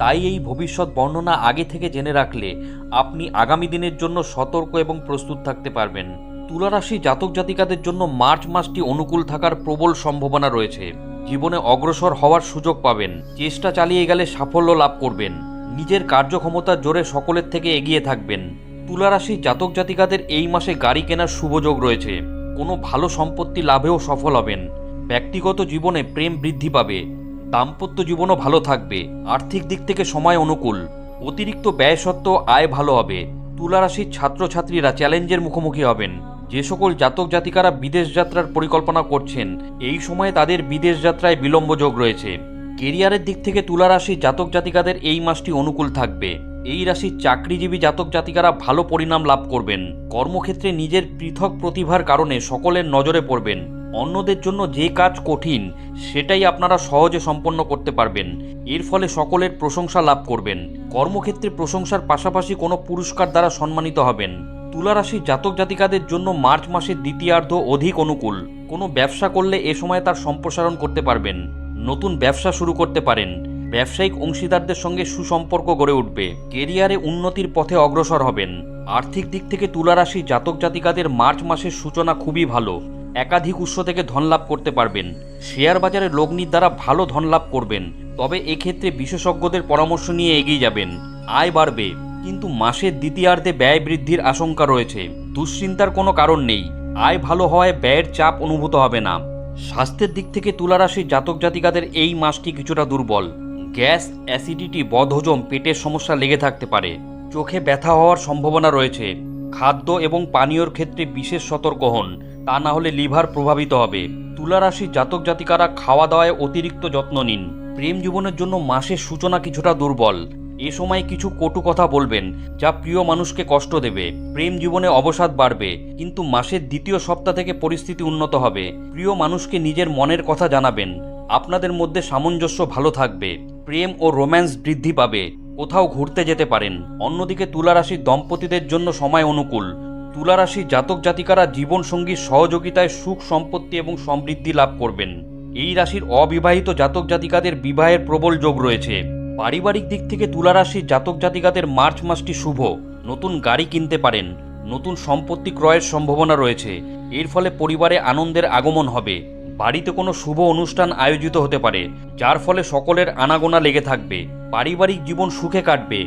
তাই এই ভবিষ্যৎ বর্ণনা আগে থেকে জেনে রাখলে আপনি আগামী দিনের জন্য সতর্ক এবং প্রস্তুত থাকতে পারবেন। তুলারাশি জাতক জাতিকাদের জন্য মার্চ মাসটি অনুকূল থাকার প্রবল সম্ভাবনা রয়েছে। জীবনে অগ্রসর হওয়ার সুযোগ পাবেন। চেষ্টা চালিয়ে গেলে সাফল্য লাভ করবেন। নিজের কার্যক্ষমতার জোরে সকলের থেকে এগিয়ে থাকবেন। তুলারাশি জাতক জাতিকাদের এই মাসে গাড়ি কেনার শুভযোগ রয়েছে। কোনো ভালো সম্পত্তি লাভেও সফল হবেন। ব্যক্তিগত জীবনে প্রেম বৃদ্ধি পাবে। দাম্পত্য জীবনও ভালো থাকবে। আর্থিক দিক থেকে সময় অনুকূল। অতিরিক্ত ব্যয় সত্ত্বেও আয় ভালো হবে। তুলারাশির ছাত্রছাত্রীরা চ্যালেঞ্জের মুখোমুখি হবেন। যে সকল জাতক জাতিকারা বিদেশ যাত্রার পরিকল্পনা করছেন, এই সময়ে তাদের বিদেশ যাত্রায় বিলম্ব যোগ রয়েছে। কেরিয়ারের দিক থেকে তুলারাশির জাতক জাতিকাদের এই মাসটি অনুকূল থাকবে। এই রাশির চাকরিজীবী জাতক জাতিকারা ভালো পরিণাম লাভ করবেন। কর্মক্ষেত্রে নিজের পৃথক প্রতিভার কারণে সকলের নজরে পড়বেন। অন্যদের জন্য যে কাজ কঠিন, সেটাই আপনারা সহজে সম্পন্ন করতে পারবেন। এর ফলে সকলের প্রশংসা লাভ করবেন। কর্মক্ষেত্রে প্রশংসার পাশাপাশি কোনো পুরস্কার দ্বারা সম্মানিত হবেন। তুলারাশির জাতক জাতিকাদের জন্য মার্চ মাসের দ্বিতীয়ার্ধ অধিক অনুকূল। কোনো ব্যবসা করলে এ সময় তার সম্প্রসারণ করতে পারবেন। নতুন ব্যবসা শুরু করতে পারেন। ব্যবসায়িক অংশীদারদের সঙ্গে সুসম্পর্ক গড়ে উঠবে। কেরিয়ারে উন্নতির পথে অগ্রসর হবেন। আর্থিক দিক থেকে তুলারাশি জাতক জাতিকাদের মার্চ মাসের সূচনা খুবই ভালো। একাধিক উৎস থেকে ধন লাভ করতে পারবেন। শেয়ার বাজারে লগ্নির দ্বারা ভালো ধন লাভ করবেন। তবে এক্ষেত্রে বিশেষজ্ঞদের পরামর্শ নিয়ে এগিয়ে যাবেন। আয় বাড়বে। কিন্তু মাসের দ্বিতীয়ার্ধে ব্যয় বৃদ্ধির আশঙ্কা রয়েছে। দুশ্চিন্তার কোনো কারণ নেই। আয় ভালো হওয়ায় ব্যয়ের চাপ অনুভূত হবে না। স্বাস্থ্যের দিক থেকে তুলারাশির জাতক জাতিকাদের এই মাসটি কিছুটা দুর্বল। গ্যাস, অ্যাসিডিটি, বদহজম, পেটের সমস্যা লেগে থাকতে পারে। চোখে ব্যথা হওয়ার সম্ভাবনা রয়েছে। খাদ্য এবং পানীয়র ক্ষেত্রে বিশেষ সতর্ক হন। তা না হলে লিভার প্রভাবিত হবে। তুলারাশির জাতক জাতিকারা খাওয়া দাওয়ায় অতিরিক্ত যত্ন নিন। প্রেম জীবনের জন্য মাসের সূচনা কিছুটা দুর্বল। এ সময় কিছু কটু কথা বলবেন, যা প্রিয় মানুষকে কষ্ট দেবে। প্রেম জীবনে অবসাদ বাড়বে, কিন্তু মাসের দ্বিতীয় সপ্তাহ থেকে পরিস্থিতি উন্নত হবে। প্রিয় মানুষকে নিজের মনের কথা জানাবেন। আপনাদের মধ্যে সামঞ্জস্য ভালো থাকবে। প্রেম ও রোম্যান্স বৃদ্ধি পাবে। কোথাও ঘুরতে যেতে পারেন। অন্যদিকে তুলারাশির দম্পতিদের জন্য সময় অনুকূল। তুলারাশি জাতক জাতিকারা জীবনসঙ্গীর সহযোগিতায় সুখ সম্পত্তি এবং সমৃদ্ধি লাভ করবেন। এই রাশির অবিবাহিত জাতক জাতিকাদের বিবাহের প্রবল যোগ রয়েছে। পারিবারিক দিক থেকে তুলারাশির জাতক জাতিকাদের মার্চ মাসটি শুভ। নতুন গাড়ি কিনতে পারেন। নতুন সম্পত্তি ক্রয়ের সম্ভাবনা রয়েছে। এর ফলে পরিবারে আনন্দের আগমন হবে। বাড়িতে কোনো শুভ অনুষ্ঠান আয়োজিত হতে পারে, যার ফলে সকলের আনাগোনা লেগে থাকবে, পারিবারিক জীবন সুখে কাটবে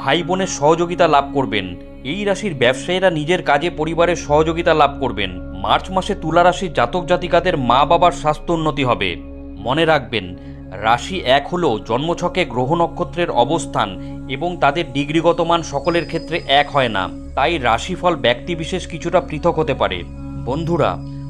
ভাই বোনের সহযোগিতা লাভ করবেন। এই রাশির ব্যবসায়ীরা নিজের কাজে পরিবারের সহযোগিতা লাভ করবেন। মার্চ মাসে তুলা রাশির জাতক জাতিকাদের মা বাবার স্বাস্থ্য উন্নতি হবে। মনে রাখবেন, রাশি এক হলেও জন্মছকে গ্রহ নক্ষত্রের অবস্থান এবং তাদের ডিগ্রিগত মান সকলের ক্ষেত্রে এক হয় না। তাই রাশিফল ব্যক্তিবিশেষ কিছুটা পৃথক হতে পারে। বন্ধুরা